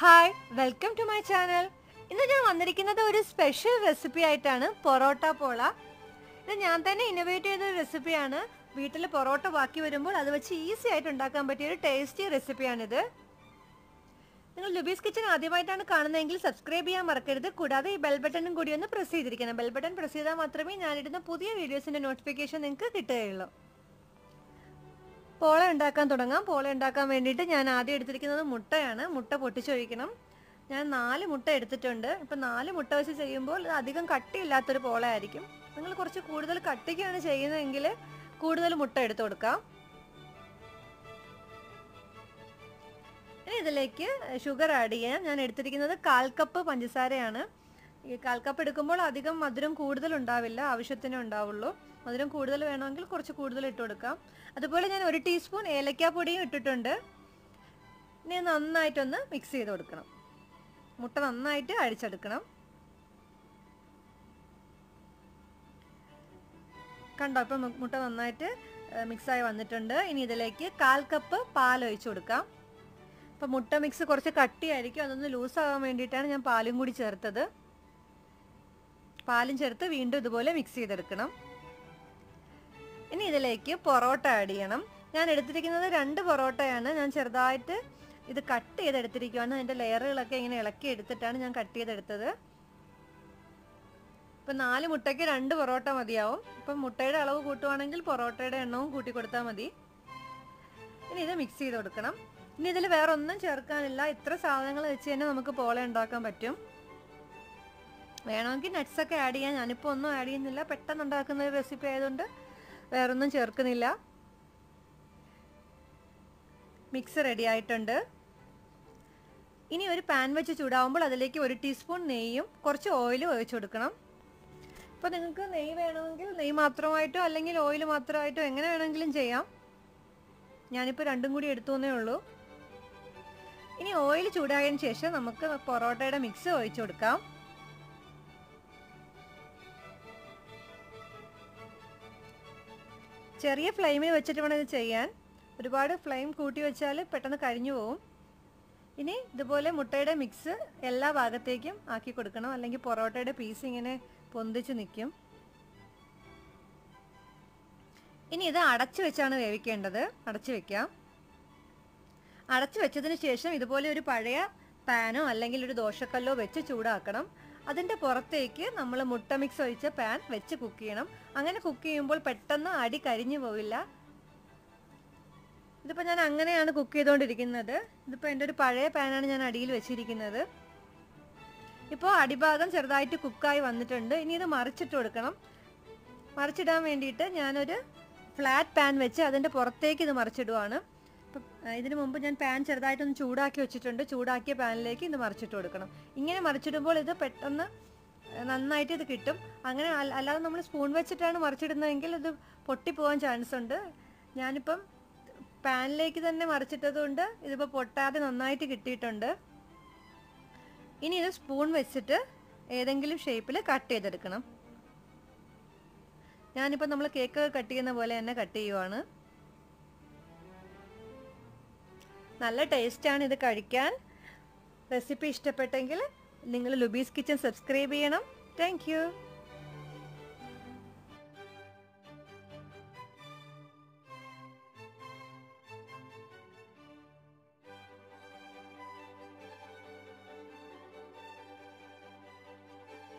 Hi welcome to my channel ഇന്ന് ഞാൻ വന്നിരിക്കുന്നത് ഒരു സ്പെഷ്യൽ റെസിപ്പി ആയിട്ടാണ് പൊറോട്ട പോള. ഇത് ഞാൻ തന്നെ ഇന്നോവേറ്റ് ചെയ്ത റെസിപ്പിയാണ് വീട്ടിൽ പൊറോട്ട ബാക്കി വരുമ്പോൾ അത് വെച്ച് ഈസി ആയിട്ട് ഉണ്ടാക്കാൻ പറ്റിയ ഒരു ടേസ്റ്റി റെസിപ്പിയാണിത് നിങ്ങൾ ലുബീസ് കിച്ചൺ ആദ്യമായിട്ടാണ് കാണുന്നതെങ്കിൽ സബ്സ്ക്രൈബ് ചെയ്യാൻ മറക്കരുത്. കൂടാതെ ഈ ബെൽ ബട്ടണും കൂടി ഒന്ന് പ്രസ് ചെയ്തിരിക്കണം. ബെൽ ബട്ടൺ പ്രസ് ചെയ്താൽ മാത്രമേ ഞാനിടുന്ന പുതിയ വീഡിയോസിന്റെ നോട്ടിഫിക്കേഷൻ നിങ്ങൾക്ക് കിട്ടുകയുള്ളൂ. പോള ഉണ്ടാക്കാൻ തുടങ്ങാം. പോള ഉണ്ടാക്കാൻ വേണ്ടിയിട്ട് ഞാൻ ആദ്യം എടുത്തിരിക്കുന്നത് മുട്ടയാണ്. മുട്ട പൊട്ടിച്ചൊഴിക്കണം. ഞാൻ നാല് മുട്ട എടുത്തിട്ടുണ്ട്. ഇപ്പം നാല് മുട്ട വെച്ച് ചെയ്യുമ്പോൾ അധികം കട്ടിയില്ലാത്തൊരു പോള ആയിരിക്കും നിങ്ങൾ കുറച്ച് കൂടുതൽ കട്ടിക്കാണ് ചെയ്യുന്നതെങ്കിൽ കൂടുതൽ മുട്ട എടുത്തു കൊടുക്കാം. ഇനി ഇതിലേക്ക് ഷുഗർ ആഡ് ചെയ്യാം ഞാൻ എടുത്തിരിക്കുന്നത് കാൽ കപ്പ് പഞ്ചസാരയാണ്. ഈ കാൽ കപ്പ് എടുക്കുമ്പോൾ അധികം മധുരം കൂടുതൽ ഉണ്ടാവില്ല ആവശ്യത്തിനേ ഉണ്ടാവുള്ളൂ. മധുരം കൂടുതൽ വേണമെങ്കിൽ കുറച്ച് കൂടുതൽ ഇട്ട് കൊടുക്കാം. അതുപോലെ ഞാൻ ഒരു ടീസ്പൂൺ ഏലക്കാപ്പൊടിയും ഇട്ടിട്ടുണ്ട്. ഇനി നന്നായിട്ടൊന്ന് മിക്സ് ചെയ്ത് കൊടുക്കണം. മുട്ട നന്നായിട്ട് അഴിച്ചെടുക്കണം കണ്ടോ ഇപ്പം മുട്ട നന്നായിട്ട് മിക്സായി വന്നിട്ടുണ്ട്. ഇനി ഇതിലേക്ക് കാൽ കപ്പ് പാൽ ഒഴിച്ചു കൊടുക്കാം. അപ്പം മുട്ട മിക്സ് കുറച്ച് കട്ടിയായിരിക്കും. അതൊന്ന് ലൂസാകാൻ വേണ്ടിയിട്ടാണ് ഞാൻ പാലും കൂടി ചേർത്തത്. പാലും ചേർത്ത് വീണ്ടും ഇതുപോലെ മിക്സ് ചെയ്തെടുക്കണം. ഇനി ഇതിലേക്ക് പൊറോട്ട ആഡ് ചെയ്യണം. ഞാൻ എടുത്തിരിക്കുന്നത് രണ്ട് പൊറോട്ടയാണ്. ഞാൻ ചെറുതായിട്ട് ഇത് കട്ട് ചെയ്തെടുത്തിരിക്കുകയാണ് അതിന്റെ ലെയറുകളൊക്കെ ഇങ്ങനെ ഇളക്കി എടുത്തിട്ടാണ് ഞാൻ കട്ട് ചെയ്തെടുത്തത്. ഇപ്പം നാല് മുട്ടയ്ക്ക് രണ്ട് പൊറോട്ട മതിയാവും. ഇപ്പം മുട്ടയുടെ അളവ് കൂട്ടുവാണെങ്കിൽ പൊറോട്ടയുടെ എണ്ണവും കൂട്ടി കൊടുത്താൽ മതി. ഇനി ഇത് മിക്സ് ചെയ്ത് കൊടുക്കണം. ഇനി ഇതിൽ വേറൊന്നും ചേർക്കാനില്ല. ഇത്ര സാധനങ്ങൾ വെച്ച് തന്നെ നമുക്ക് പോളെ ഉണ്ടാക്കാൻ പറ്റും. വേണമെങ്കിൽ നട്ട്സൊക്കെ ആഡ് ചെയ്യാം. ഞാനിപ്പോൾ ഒന്നും ആഡ് ചെയ്യുന്നില്ല. പെട്ടെന്ന് ഉണ്ടാക്കുന്ന ഒരു റെസിപ്പി ആയതുകൊണ്ട് വേറൊന്നും ചേർക്കുന്നില്ല. മിക്സ് റെഡി ആയിട്ടുണ്ട്. ഇനി ഒരു പാൻ വെച്ച് ചൂടാവുമ്പോൾ അതിലേക്ക് ഒരു ടീസ്പൂൺ നെയ്യും കുറച്ച് ഓയിലും ഒഴിച്ച് കൊടുക്കണം. ഇപ്പോൾ നിങ്ങൾക്ക് നെയ്യ് വേണമെങ്കിൽ നെയ്യ് മാത്രമായിട്ടോ അല്ലെങ്കിൽ ഓയിൽ മാത്രമായിട്ടോ എങ്ങനെ വേണമെങ്കിലും ചെയ്യാം. ഞാനിപ്പോൾ രണ്ടും കൂടി എടുത്തു തന്നേ ഉള്ളൂ. ഇനി ഓയിൽ ചൂടായതിനു ശേഷം നമുക്ക് പൊറോട്ടയുടെ മിക്സ് ഒഴിച്ചു കൊടുക്കാം. ചെറിയ ഫ്ലെയിമിൽ വെച്ചിട്ട് വേണം ഇത് ചെയ്യാൻ. ഒരുപാട് ഫ്ലെയിം കൂട്ടി വെച്ചാൽ പെട്ടെന്ന് കരിഞ്ഞു പോവും. ഇനി ഇതുപോലെ മുട്ടയുടെ മിക്സ് എല്ലാ ഭാഗത്തേക്കും ആക്കി കൊടുക്കണം. അല്ലെങ്കിൽ പൊറോട്ടയുടെ പീസ് ഇങ്ങനെ പൊന്തിച്ച് നിൽക്കും. ഇനി ഇത് അടച്ചു വെച്ചാണ് വേവിക്കേണ്ടത്. അടച്ചു വെക്കാം. അടച്ചു വെച്ചതിന് ശേഷം ഇതുപോലെ ഒരു പഴയ പാനോ അല്ലെങ്കിൽ ഒരു ദോശക്കല്ലോ വെച്ച് ചൂടാക്കണം. അതിന്റെ പുറത്തേക്ക് നമ്മൾ മുട്ട മിക്സ് ഒഴിച്ച പാൻ വെച്ച് കുക്ക് ചെയ്യണം. അങ്ങനെ കുക്ക് ചെയ്യുമ്പോൾ പെട്ടെന്ന് അടി കരിഞ്ഞു പോവില്ല. ഇതിപ്പോൾ ഞാൻ അങ്ങനെയാണ് കുക്ക് ചെയ്തുകൊണ്ടിരിക്കുന്നത് ഇതിപ്പോൾ എന്റെ ഒരു പഴയ പാനാണ് ഞാൻ അടിയിൽ വെച്ചിരിക്കുന്നത്. ഇപ്പോൾ അടിഭാഗം ചെറുതായിട്ട് കുക്കായി വന്നിട്ടുണ്ട്. ഇനി ഇത് മറിച്ചിട്ട് കൊടുക്കണം. മറിച്ചിടാൻ വേണ്ടിയിട്ട് ഞാനൊരു ഫ്ലാറ്റ് പാൻ വെച്ച് അതിന്റെ പുറത്തേക്ക് ഇത് മറിച്ചിടുവാണ്. ഇതിനു മുമ്പ് ഞാൻ പാൻ ചെറുതായിട്ടൊന്ന് ചൂടാക്കി വെച്ചിട്ടുണ്ട്. ചൂടാക്കിയ പാനിലേക്ക് ഇത് മറിച്ചിട്ട് കൊടുക്കണം. ഇങ്ങനെ മറിച്ചിടുമ്പോൾ ഇത് പെട്ടെന്ന് നന്നായിട്ട് ഇത് കിട്ടും. അങ്ങനെ അല്ല- അല്ലാതെ നമ്മൾ സ്പൂൺ വെച്ചിട്ടാണ് മറിച്ചിടുന്നതെങ്കിൽ ഇത് പൊട്ടിപ്പോകാൻ ചാൻസ് ഉണ്ട്. ഞാനിപ്പം പാനിലേക്ക് തന്നെ മറിച്ചിട്ടത് കൊണ്ട് ഇതിപ്പോൾ പൊട്ടാതെ നന്നായിട്ട് കിട്ടിയിട്ടുണ്ട്. ഇനി ഇത് സ്പൂൺ വെച്ചിട്ട് ഏതെങ്കിലും ഷേപ്പിൽ കട്ട് ചെയ്തെടുക്കണം. ഞാനിപ്പോൾ നമ്മൾ കേക്ക് കട്ട് ചെയ്യുന്ന പോലെ തന്നെ കട്ട് ചെയ്യുവാണ്. നല്ല ടേസ്റ്റാണ് ഇത് കഴിക്കാൻ. റെസിപ്പി ഇഷ്ടപ്പെട്ടെങ്കിൽ നിങ്ങൾ ലുബീസ് കിച്ചൺ സബ്സ്ക്രൈബ് ചെയ്യണം. താങ്ക്